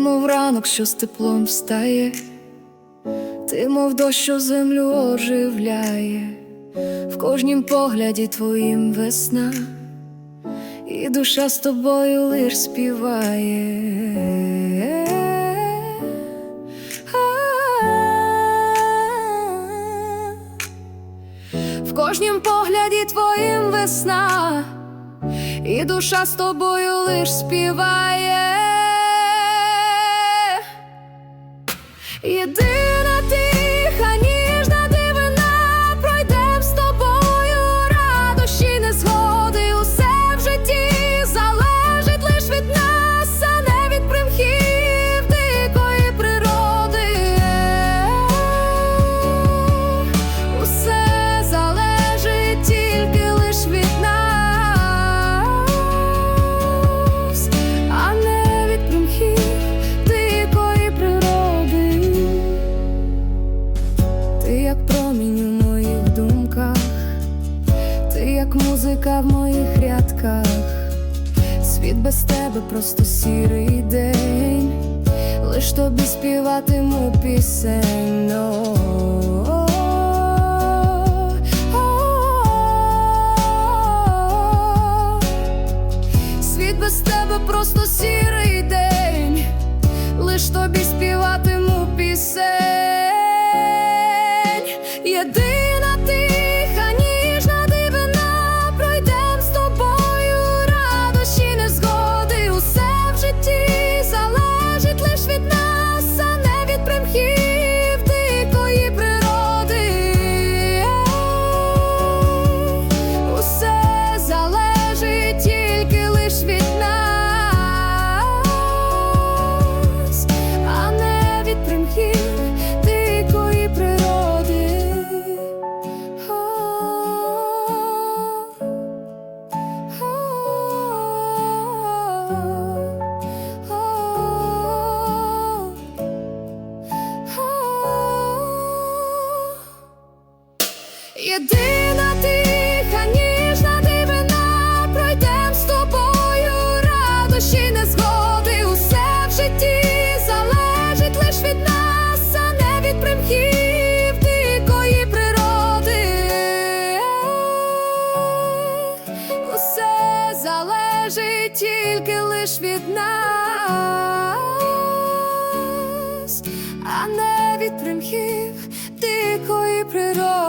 Мов ранок, що з теплом встає, ти, мов дощ, що землю оживляє, в кожнім погляді твоїм весна, і душа з тобою лиш співає. В кожнім погляді твоїм весна, і душа з тобою лиш співає. Єдина тиха, ти як музика в моїх рядках, світ без тебе просто сірий день, лиш тобі співатиму пісень. Світ без тебе просто сірий Єдина тиха, ніжна дивина, пройдем з тобою радощі, незгоди, усе в житті залежить лиш від нас, а не від примхів дикої природи. Усе залежить тільки лиш від нас, а не від примхів дикої природи.